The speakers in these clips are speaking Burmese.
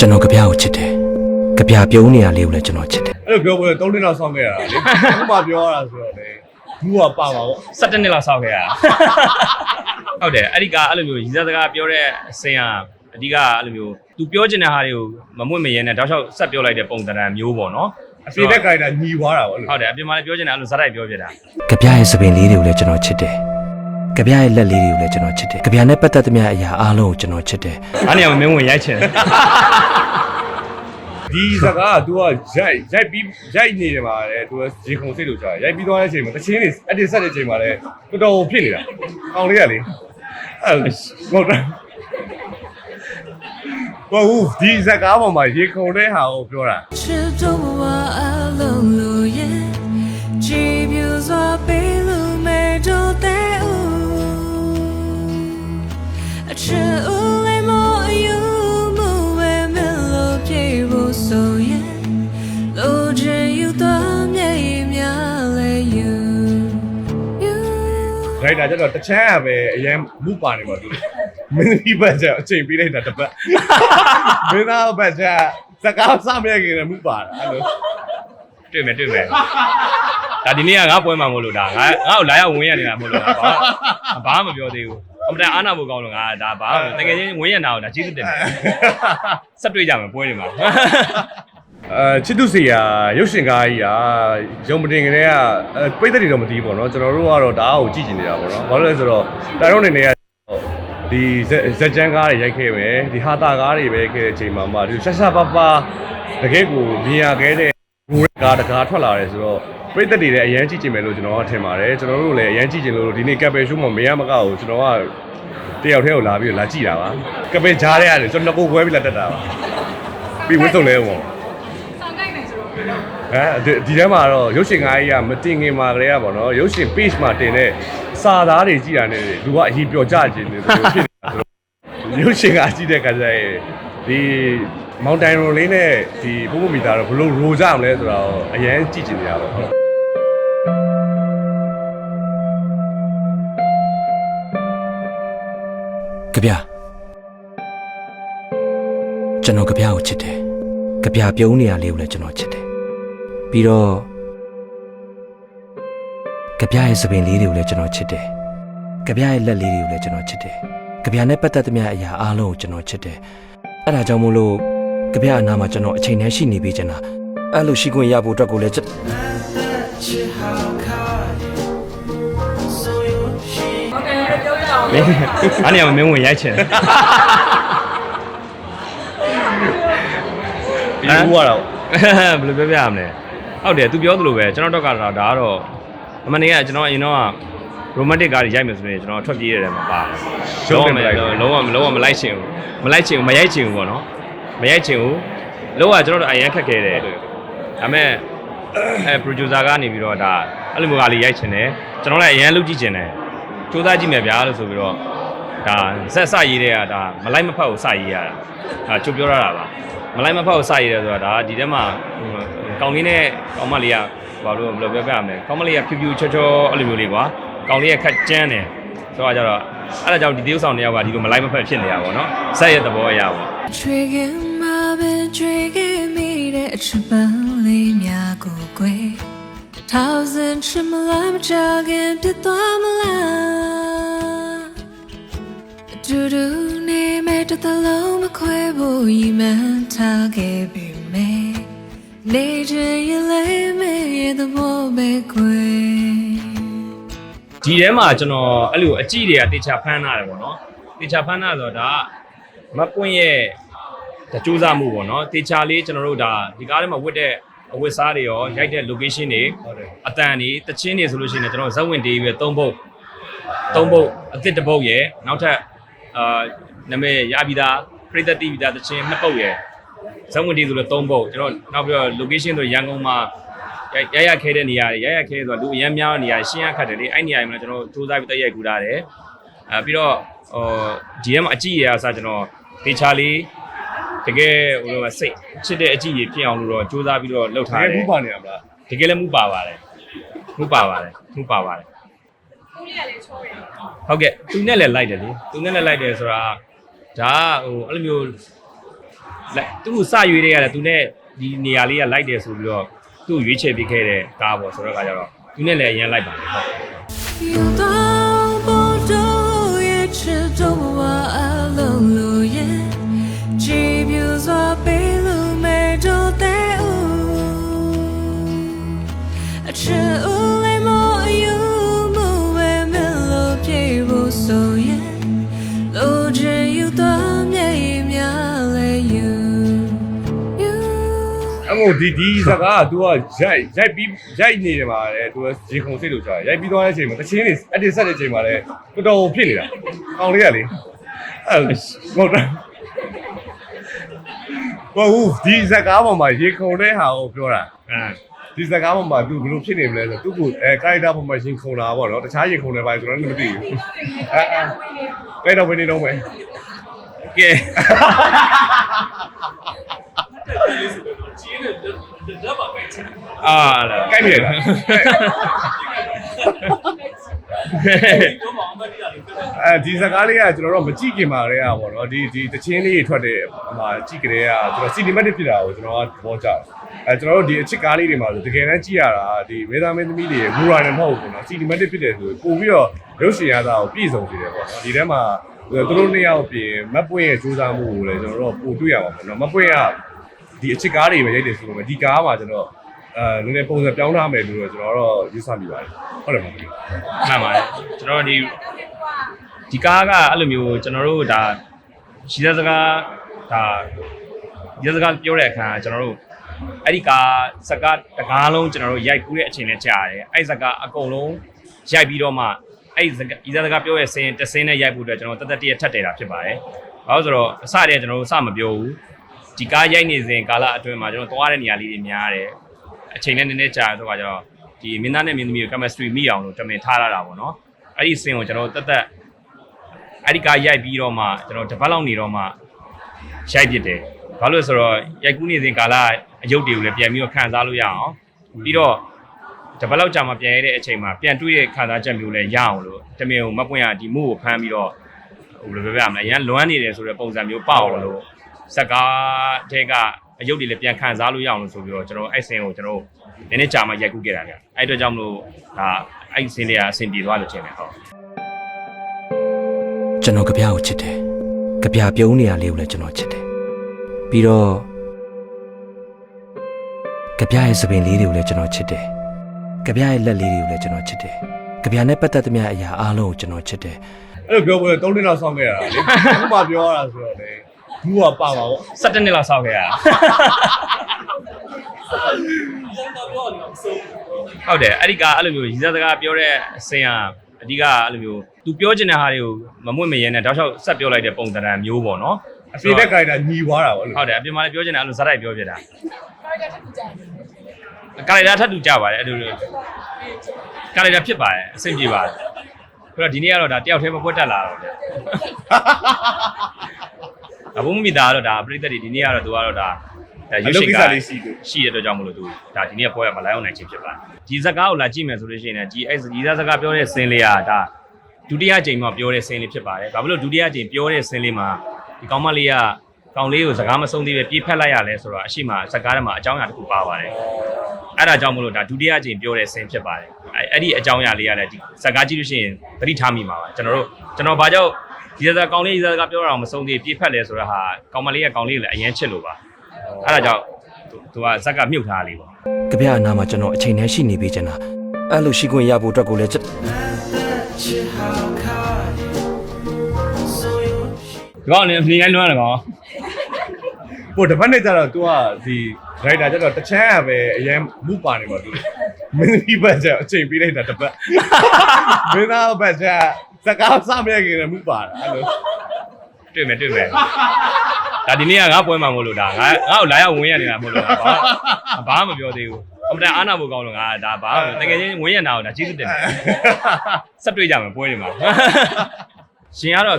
ကျွန်တော်ကြပြားကိုချစ်တယ်ကြပြားပြုံးနေရလေးကိုလည်းကျွန်တော်ချစ်တယ်အဲ့လိုပြောပွဲ3နှစ်လောက်ဆောင်းခဲ့ရတာလေခုမှပြောရတာဆိုတော့လေဘူးကပါပါပေါ့17နှစ်လောက်ဆောက်ခဲ့ရတာဟုတ်တယ်အဲ့ဒီကအဲ့လိုမျိုးရည်စားစကားပြောတဲ့အစင်ကအဓိကအဲ့လိုမျိုး तू ပြောချင်တဲ့ဟာတွေကိုမမွင့်မရဲနဲ့တောက်လျှောက်ဆက်ပြောလိုက်တဲ့ပုံစံမျိုးပေါ့နော်အဖေတဲ့ character ညီွားတာပေါ့လို့ဟုတ်တယ်အပြင်မှာလည်းပြောချင်တယ်အဲ့လိုဇာတ်တိုက်ပြောပြတာ ကြပြားရဲ့စပင်လေးတွေကိုလည်းကျွန်တော်ချစ်တယ် ကြပြားရဲ့လက်လေးတွေကိုလည်းကျွန်တော်ချစ်တယ်ကြပြားနဲ့ပတ်သက်သမျှအရာအားလုံးကိုကျွန်တော်ချစ်တယ်အားနေအောင်မင်းဝင်ရိုက်ချင်တယ်ဒီစကားက तू ကရိုက်ရိုက်ပြီးရိုက်နေတယ်မှာလေ तू ကရေခုံစိတ်လို့ကြာရိုက်ပြီးသွားတဲ့အချိန်မှာတချင်းနေအတင်ဆက်တဲ့အချိန်မှာလေတော်တော်ဖြစ်နေတာအောင်လေးကလေအဲ့ဟုတ်တယ်ဘာဘူးဒီစကားပေါ်မှာရေခုံတဲ့ဟာကိုပြောတာချစ်တော့မဝအလုံးလို့ရဲ့ကြည်ပြူစွာပေးလို့မဲတော့တဲ့ ရင်လို့ချင်ယူတော့မြေများလေယူရိုက်တာကျတော့တချမ်းကပဲအရင်မူပါနေပါသူမင်းဒီဘက်ကျအချိန်ပေးလိုက်တာတစ်ပတ်မင်းသားဘက်ကျစကားစမရခင်လည်းမူပါတာအဲ့လိုတွေ့မယ်တွေ့မယ်ဒါဒီနေ့ကငါပွဲမှာမဟုတ်လို့ဒါငါငါ့ကိုလာရောက်ဝင်ရနေတာမဟုတ်လို့ဒါဘာဘာမှမပြောသေးဘူး အမတန်အားနာဖို့ကောင်းလို့ငါဒါဘာမှတကယ်ချင်းဝင်ရနာကိုဒါကျေးဇူးတင်တယ်ဆက်တွေ့ကြမယ်ပွဲတွေမှာအဲချစ်သူစီယာရုပ်ရှင်ကားကြီးอ่ะရုံမတင်ကလေးကအဲပိတ်သက်တွေတော့မသိဘူးပေါ့နော်ကျွန်တော်တို့ကတော့ဒါကိုကြည့်ကျင်နေတာပေါ့နော်ဘာလို့လဲဆိုတော့တိုင်ရုံနေနေကဒီဇက်ဇက်ချန်ကားတွေရိုက်ခဲ့မယ်ဒီဟာတာကားတွေပဲခဲ့တဲ့အချိန်မှာမှဒီရှာရှာပါပါတကယ်ကိုမြင်ရခဲ့တဲ့ငိုတဲ့ကားတကားထွက်လာတယ်ဆိုတော့ ပိတ်သက်တွေလည်းအရန်ကြည့်ကျင်မယ်လို့ကျွန်တော်ကထင်ပါတယ်ကျွန်တော်တို့လည်းအရန်ကြည့်ကျင်လို့ဒီနေ့ကပ်ပယ်ရှိုးမှာမရမကောက်ကိုကျွန်တော်ကတယောက်တည်းကိုလာပြီးတော့လာကြည့်တာပါကပ်ပယ်ကြားထဲရတယ်ကျွန်တော်ကိုခွဲပြီးလာတက်တာပါပြီးဝတ်စုံလဲပေါ့အဲဒီဒီထဲမှာတော့ရုပ်ရှင်ကားကြီးကမတင်ခင်မှာကလေးကပေါ့နော်ရုပ်ရှင် page မှာတင်တဲ့စာသားတွေကြည့်တာနဲ့လူကအရင်ပျော်ကြခြင်းတွေဖြစ်နေတာဆိုတော့ရုပ်ရှင်ကားကြည့်တဲ့ခါကျရင်ဒီမောင်တိုင်ရိုလေးနဲ့ဒီဘုဘမီတာတော့ဘလို့ရိုကြမလဲဆိုတော့အရင်ကြည့်ကျင်နေရပါတော့ ကြပြားကျွန်တော်ကြပြားကိုချစ်တယ်ကြပြားပြုံးနေရလေးကိုလည်းကျွန်တော်ချစ်တယ်ပြီးတော့ကြပြားရဲ့စပင်လေးတွေကိုလည်းကျွန်တော်ချစ်တယ်ကြပြားရဲ့လက်လေးတွေကိုလည်းကျွန်တော်ချစ်တယ်ကြပြားနဲ့ပတ်သက်သမျှအရာအားလုံးကိုကျွန်တော်ချစ်တယ်အဲ့ဒါကြောင့်မို့လို့ကြပြားအနာမှာကျွန်တော်အချိန်နဲ့ရှိနေပေးချင်တာအဲ့လိုရှိခွင့်ရဖို့အတွက်ကိုလည်းကျွန် မင်းအားနေအောင်မင်းဝင်ရိုက်ချင်တယ်ဒီကူကတော့ဘယ်လိုပြောပြရမလဲဟုတ်တယ် तू ပြောသလိုပဲကျွန်တော်တော့ကတော့ဒါကတော့အမှန်တကယ်ကျွန်တော်အရင်တော့ romantic ကားတွေရိုက်မယ်ဆိုရင်ကျွန်တော်ထွက်ပြေးရတယ်မှာပါတယ်လုံးဝမလုံးဝလုံးဝမလိုက်ချင်ဘူးမလိုက်ချင်ဘူးမရိုက်ချင်ဘူးပေါ့နော်မရိုက်ချင်ဘူးလုံးဝကျွန်တော်တို့အရင်ခက်ခဲတယ်ဒါမဲ့အဲ producer ကနေပြီးတော့ဒါအဲ့လိုမျိုးကားလေးရိုက်ချင်တယ်ကျွန်တော်လည်းအရင်လုပ်ကြည့်ချင်တယ် စူးစမ်းကြည့်မယ်ဗျာလို့ဆိုပြီးတော့ဒါဇက်စရေးတဲ့ကဒါမလိုက်မဖက်ကိုစရေးရတာဒါချုပ်ပြောရတာပါမလိုက်မဖက်ကိုစရေးတယ်ဆိုတာဒါဒီထဲမှာကောင်းလေးနဲ့ကောင်းမလေးကဘာလို့ဘယ်လိုပြောပြရမလဲကောင်းမလေးကဖြူဖြူချောချောအဲ့လိုမျိုးလေးကွာကောင်းလေးကခက်ကျန်းတယ်ဆိုတော့ကြတော့အဲ့ဒါကြောင့်ဒီတရုပ်ဆောင်တစ်ယောက်ကဒီလိုမလိုက်မဖက်ဖြစ်နေတာပေါ့နော်ဆက်ရဲ့သဘောအရာပေါ့ Trigger my been trigger me တဲ့အချစ်ပန်းလေးများကိုကွယ် Thousand ချစ်မလားမချခင်ပြတ်သွားမလားဒူဒူနေမဲ့တစ်သလုံးမခွဲဖို့ရည်မှန်းထားခဲ့ပြီမယ်နေချင်ရလဲမဲ့ရဲ့သဘောပဲကွယ်ဒီထဲမှာကျွန်တော်အဲ့လိုအကြည့်တွေကတေချာဖမ်းထားတယ်ပေါ့နော်တေချာဖမ်းထားဆိုတော့ဒါကမပွင့်ရဲ့တကြိုးစားမှုပေါ့နော်တေချာလေးကျွန်တော်တို့ဒါဒီကားထဲမှာဝတ်တဲ့ အဝတ်စားတွေရောရိုက်တဲ့ location တွေဟုတ်တယ်အတန်တွေတချင်းတွေဆိုလို့ရှိရင်လည်းကျွန်တော်ဇက်ဝင်တေးပြီးသုံးပုတ်သုံးပုတ်အသစ်တစ်ပုတ်ရယ်နောက်ထပ်အာနာမည်ရပြီးသားပြိသက်တီးပြီးသားတချင်းနှစ်ပုတ်ရယ်ဇက်ဝင်တေးဆိုလို့သုံးပုတ်ကျွန်တော်နောက်ပြီးတော့ location ဆိုရန်ကုန်မှာရရရခဲတဲ့နေရာတွေရရခဲဆိုတော့လူအများများနေရာရှင်းရခတ်တယ်လေအဲ့နေရာတွေမှာကျွန်တော်စူးစမ်းပြီးတက်ရိုက်ကူတာတယ်အဲပြီးတော့ဟိုဒီထဲမှာအကြည့်ရအစားကျွန်တော်တေချာလေး တကယ်ဟိုလိုစိတ်ချစ်တဲ့အကြည့်ရဖြစ်အောင်လို့တော့စူးစမ်းပြီးတော့လှုပ် တ ထား ကယ် တယ် ဘူးပါနေရမလား တကယ်လည်းမှုပါပါတယ်မှုပါပါတယ်မှုပါပါတယ်ဟုတ်ကဲ့သူနဲ့လည်းလိုက်တယ်လေသူနဲ့လည်းလိုက်တယ်ဆိုတာဒါကဟိုအဲ့လိုမျိုး လက်သူ့စရွေးတွေကလည်းသူနဲ့ဒီနေရာလေးကလိုက်တယ်ဆိုပြီးတော့သူ့ရွေးချယ်ပေးခဲ့တဲ့ကားပေါ့ဆိုတော့ခါကျတော့သူနဲ့လည်းအရင်လိုက်ပါတယ်ဟုတ် 有到不都也吃中我阿 အမို့ဒီဒီစကားက तू ကရိုက်ရိုက်ပြီးရိုက်နေတယ်မှာလေ तू ကရေခုံစိတ်လို့ကြားတယ်ရိုက်ပြီးသွားတဲ့အချိန်မှာတချင်းနေအတင်းဆက်တဲ့အချိန်မှာလေတော်တော်ဖြစ်နေတာကောင်းလေးကလေအဲ့ဟုတ်တယ်ဘာဘူးဒီစကားပေါ်မှာရေခုံတဲ့ဟာကိုပြောတာ အဲ ဒီစကားပေါ်မှာ तू ဘယ်လိုဖြစ်နေမလဲဆိုတော့ तू ကိုအဲကာရီတာပေါ်မှာရင်ခုန်တာပေါ့နော်တခြားရင်ခုန်တယ်ပါကျွန်တော်လည်းမသိဘူးအဲအဲကာရီတာဝင်နေတော့မယ် ကဲ အာလာကိုက်မြေလားအဲဒီစကားလေးကကျွန်တော်တို့မကြည့်ခင်ပါလေอ่ะဗောနော်ဒီဒီတချင်းလေးတွေထွက်တဲ့ဟိုမှာကြည့်ကြတဲ့ကကျွန်တော် cinematic ဖြစ်တာကိုကျွန်တော်ကသဘောကျတယ်အဲကျွန်တော်တို့ဒီအချစ်ကားလေးတွေမှာဆိုတကယ်တမ်းကြည့်ရတာဒီမေသားမင်းသမီးတွေမူရာနဲ့မဟုတ်ဘူးနော် cinematic ဖြစ်တယ်ဆိုပို့ပြီးတော့ရုပ်ရှင်ရတာကိုပြည့်စုံစေတယ်ဗောနော်ဒီထဲမှာသူတို့နှစ်ယောက်ပြင်မတ်ပွင့်ရဲ့စူးစမ်းမှုကိုလည်းကျွန်တော်တို့ပို့တွေ့ရပါမယ်နော်မတ်ပွင့်က ဒီအချစ်ကားတွေပဲရိုက်တယ်ဆိုတော့ဒီကားမှာကျွန်တော်အဲနည်းနည်းပုံစံပြောင်းထားမယ်လို့တော့ကျွန်တော်တော့ယူဆမိပါတယ်ဟုတ်တယ်မဟုတ်ဘူးမှန်ပါတယ်ကျွန်တော်ဒီဒီကားကအဲ့လိုမျိုးကျွန်တော်တို့ဒါရှိတဲ့စကားဒါဒီစကားပြောတဲ့အခါကျွန်တော်တို့အဲ့ဒီကားစကားတကားလုံးကျွန်တော်တို့ရိုက်ကူးတဲ့အချိန်နဲ့ကြာတယ်အဲ့ဒီစကားအကုန်လုံးရိုက်ပြီးတော့မှအဲ့ဒီစကားဒီစကားပြောရဲ့စင်တစ်စင်းနဲ့ရိုက်ဖို့အတွက်ကျွန်တော်တသက်တည်းထပ်တယ်တာဖြစ်ပါတယ်ဘာလို့ဆိုတော့အစတည်းကကျွန်တော်တို့စမပြောဘူး ဒီကားရိုက်နေစဉ်ကာလအတွင်းမှာကျွန်တော်သွားတဲ့နေရာလေးတွေများတယ်အချိန်နဲ့နည်းနည်းကြာတော့ကကျတော့ဒီမင်းသားနဲ့မင်းသမီးကို chemistry မိအောင်လို့တမင်ထားရတာပေါ့နော်အဲ့ဒီစင်ကိုကျွန်တော်တက်တက်အဲ့ဒီကားရိုက်ပြီးတော့မှကျွန်တော်တစ်ပတ်လောက်နေတော့မှရိုက်ပြစ်တယ်ဘာလို့လဲဆိုတော့ရိုက်ကူးနေစဉ်ကာလအယုတ်တွေကိုလည်းပြန်ပြီးတော့ခံစားလို့ရအောင်ပြီးတော့တစ်ပတ်လောက်ကြာမှပြန်ရတဲ့အချိန်မှာပြန်တွေ့တဲ့ခံစားချက်မျိုးလည်းရအောင်လို့တမင်ကိုမပွင့်ရဒီမှုကိုဖမ်းပြီးတော့ဟိုဘယ်လိုပြောပြမလဲအရန်လွမ်းနေတယ်ဆိုတဲ့ပုံစံမျိုးပေါ့အောင်လို့ စကားတဲကအယုတ်တွေလည်းပြန်ခံစားလို့ရအောင်လို့ဆိုပြီးတော့ကျွန်တော်အဲ့စင်ကိုကျွန်တော်နည်းနည်းကြာမှရိုက်ကူးခဲ့တာဗျအဲ့အတွက်ကြောင့်မလို့ဒါအဲ့စင်လေးကအဆင်ပြေသွားလို့ထင်တယ်ဟုတ်ကျွန်တော်ကြပြားကိုချစ်တယ်ကြပြားပြုံးနေရလေးကိုလည်းကျွန်တော်ချစ်တယ်ပြီးတော့ကြပြားရဲ့သပင်လေးတွေကိုလည်းကျွန်တော်ချစ်တယ်ကြပြားရဲ့လက်လေးတွေကိုလည်းကျွန်တော်ချစ်တယ်ကြပြားနဲ့ပတ်သက်သမျှအရာအားလုံးကိုကျွန်တော်ချစ်တယ်အဲ့လိုပြောဖို့3နှစ်လောက်ဆောင်းခဲ့ရတာလေအခုမှပြောရတာဆိုတော့လေ ဘူးကပါပါပေါ့17နှစ်လောက်ဆောက်ခဲ့ရတာဟုတ်တယ်အဲ့ဒီကအဲ့လိုမျိုးရည်စားစကားပြောတဲ့အစင်ကအဓိကအဲ့လိုမျိုး तू ပြောချင်တဲ့ဟာတွေကိုမမွင့်မရဲနဲ့တောက်လျှောက်ဆက်ပြောလိုက်တဲ့ပုံစံမျိုးပေါ့နော်အပြင်တဲ့ character ညီွားတာပေါ့အဲ့လိုဟုတ်တယ်အပြင်မှာလည်းပြောချင်တယ်အဲ့လိုဇာတ်တိုက်ပြောပြတာကာရီတာထပ်တူကြပါတယ်အဲ့လိုကာရီတာဖြစ်ပါတယ်အဆင်ပြေပါတယ်ဆိုတော့ဒီနေ့ကတော့ဒါတယောက်တည်းမပွက်တက်လာတော့တယ် အဘုံမိသားကတော့ဒါပရိသတ်တွေဒီနေ့ကတော့သူကတော့ဒါဒါရွှေရှိကရှိတဲ့အတွက်ကြောင့်မလို့သူဒါဒီနေ့ပွဲရမလာအောင်နိုင်ခြင်းဖြစ်ပါတယ်ဒီဇကားကိုလာကြည့်မယ်ဆိုလို့ရှိရင်လည်းဒီအဲ့ဒီဇကားပြောတဲ့စင်းလေးကဒါဒုတိယကြိမ်မှပြောတဲ့စင်းလေးဖြစ်ပါတယ်ဘာဖြစ်လို့ဒုတိယကြိမ်ပြောတဲ့စင်းလေးမှာဒီကောင်မလေးကကောင်လေးကိုစကားမဆုံးသေးပဲပြေးဖက်လိုက်ရလဲဆိုတော့အရှိမဇကားထဲမှာအကြောင်းအရာတစ်ခုပါပါတယ်အဲ့ဒါကြောင့်မလို့ဒါဒုတိယကြိမ်ပြောတဲ့စင်းဖြစ်ပါတယ်အဲ့အဲ့ဒီအကြောင်းအရာလေးကလည်းဒီဇကားကြည့်လို့ရှိရင်သတိထားမိမှာပါကျွန်တော်တို့ကျွန်တော်ဘာကြောင့် ဒီဇာကောင်လေးဒီဇာကပြောတာတော့မဆုံးသေးပြေးဖက်လဲဆိုတော့ဟာကောင်မလေးကကောင်လေးကိုလည်းအရင်ချစ်လို့ပါအဲ့ဒါကြောင့်သူကဇက်ကမြုပ်ထားလေးပေါ့ကြပြားအနာမှာကျွန်တော်အချိန်နဲ့ရှိနေပြီကျွန်တော်အဲ့လိုရှိခွင့်ရဖို့အတွက်ကိုလည်းကျွန်ဒီကောင်လည်းနေရိုင်းလွမ်းတယ်ကောင်ဟိုတစ်ဖက်နဲ့ကျတော့ तू ကဒီ writer ကျတော့တချမ်းရပဲအရင်မူပါနေပါ तू မင်းဒီဘက်ကျအချိန်ပေးလိုက်တာတစ်ပတ်မင်းသားဘက်ကျ စကားစမရခင်လည်းမူပါတာအဲ့လိုတွေ့မယ်တွေ့မယ်ဒါဒီနေ့ကငါပွဲမှာမဟုတ်လို့ဒါငါငါ့ကိုလာရောက်ဝင်ရနေတာမဟုတ်လို့ဘာဘာမှမပြောသေးဘူးအမတန်အားနာဖို့ကောင်းလို့ငါဒါဘာတကယ်ချင်းဝင်ရနာကိုဒါကျေးဇူးတင်တယ်ဆက်တွေ့ကြမယ်ပွဲတွေမှာ ရှင်ကတော့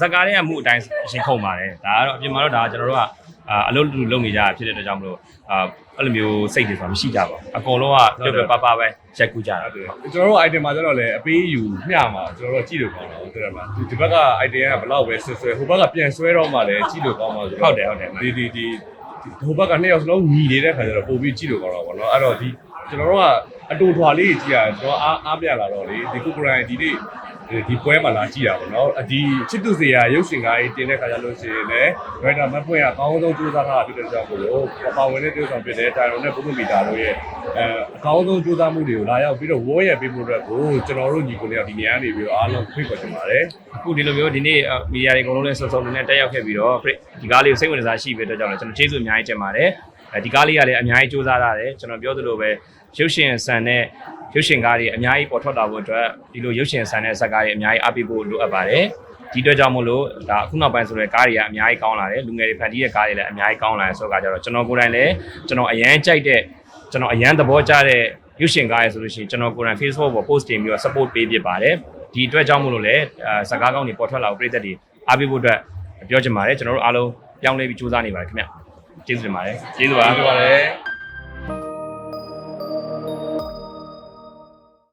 ဇက်ကားတွေကမှုအတိုင်းရှင်ခုံပါတယ်ဒါကတော့အပြင်မှာတော့ဒါကျွန်တော်တို့ကအာအလုပ်တူလုပ်နေကြတာဖြစ်တဲ့အတွက်ကြောင့်မလို့အာအဲ့လိုမျိုးစိတ်တွေဆိုတာမရှိကြပါဘူးအကုန်လုံးကပြပြပပပဲရက်ကူကြတာဟုတ်တယ်ကျွန်တော်တို့ item မှာကျတော့လေအပေးယူမျှမှာကျွန်တော်တို့ကြည့်လို့ကောင်းတာဟုတ်တယ်မလားဒီဘက်က item ကဘယ်လောက်ပဲဆွဲဆွဲဟိုဘက်ကပြန်ဆွဲတော့မှလည်းကြည့်လို့ကောင်းပါဆိုတော့ဟုတ်တယ်ဟုတ်တယ်ဒီဒီဒီဟိုဘက်ကနှစ်ယောက်စလုံးညီနေတဲ့ခါကျတော့ပုံပြီးကြည့်လို့ကောင်းတော့ဗောနော်အဲ့တော့ဒီကျွန်တော်တို့ကအတူထွာလေးကြီးကြည့်ရကျွန်တော်အားအားပြလာတော့လေဒီကုကရိုင်းဒီနေ့ ဒီပွဲမှာလာကြည့်တာပေါ့နော်အဒီချစ်သူစီယာရုပ်ရှင်ကားကြီးတင်တဲ့ခါကျလို့ရှိရင်လည်းဒရိုက်တာမတ်ပွင့်ကအကောင်းဆုံးကြိုးစားထားတာဖြစ်တဲ့ကြောင့်မို့လို့ပါဝင်တဲ့တိုးဆောင်ဖြစ်တဲ့တိုင်ရွန်နဲ့ပုံမီတာတို့ရဲ့အဲအကောင်းဆုံးကြိုးစားမှုတွေကိုလာရောက်ပြီးတော့ဝေါ်ရပေးဖို့အတွက်ကိုကျွန်တော်တို့ညီကိုတွေကဒီနေရာနေပြီးတော့အားလုံးဖိတ်ခေါ်ချင်ပါတယ်အခုဒီလိုမျိုးဒီနေ့မီဒီယာတွေအကုန်လုံးလည်းစုံစုံနဲ့တက်ရောက်ခဲ့ပြီးတော့ဒီကားလေးကိုစိတ်ဝင်စားရှိပြီးတော့ကြောင့်လည်းကျွန်တော်ကျေးဇူးအများကြီးတင်ပါတယ်အဲဒီကားလေးကလည်းအများကြီးစူးစမ်းထားတယ်ကျွန်တော်ပြောသလိုပဲ ရုပ်ရှင်ဆန်နဲ့ရုပ်ရှင်ကားတွေအများကြီးပေါ်ထွက်လာဖို့အတွက်ဒီလိုရုပ်ရှင်ဆန်တဲ့ဇာတ်ကားတွေအများကြီးအားပေးဖို့လိုအပ်ပါတယ်ဒီအတွက်ကြောင့်မို့လို့ဒါအခုနောက်ပိုင်းဆိုတဲ့ကားတွေကအများကြီးကောင်းလာတယ်လူငယ်တွေဖန်တီးတဲ့ကားတွေလည်းအများကြီးကောင်းလာတယ်ဆိုတော့ကြတော့ကျွန်တော်ကိုယ်တိုင်လည်းကျွန်တော်အရန်ကြိုက်တဲ့ကျွန်တော်အရန်သဘောကျတဲ့ရုပ်ရှင်ကားရဆိုလို့ရှိရင်ကျွန်တော်ကိုယ်တိုင် Facebook ပေါ် post တင်ပြီးတော့ support ပေးဖြစ်ပါတယ်ဒီအတွက်ကြောင့်မို့လို့လည်းအဲစကားကောင်းတွေပေါ်ထွက်လာဖို့ပြည်သက်တွေအားပေးဖို့အတွက်ပြောချင်ပါတယ်ကျွန်တော်တို့အားလုံးပြောင်းလဲပြီးစူးစမ်းနေပါတယ်ခင်ဗျကျေးဇူးတင်ပါတယ်ကျေးဇူးပါဟုတ်ပါတယ်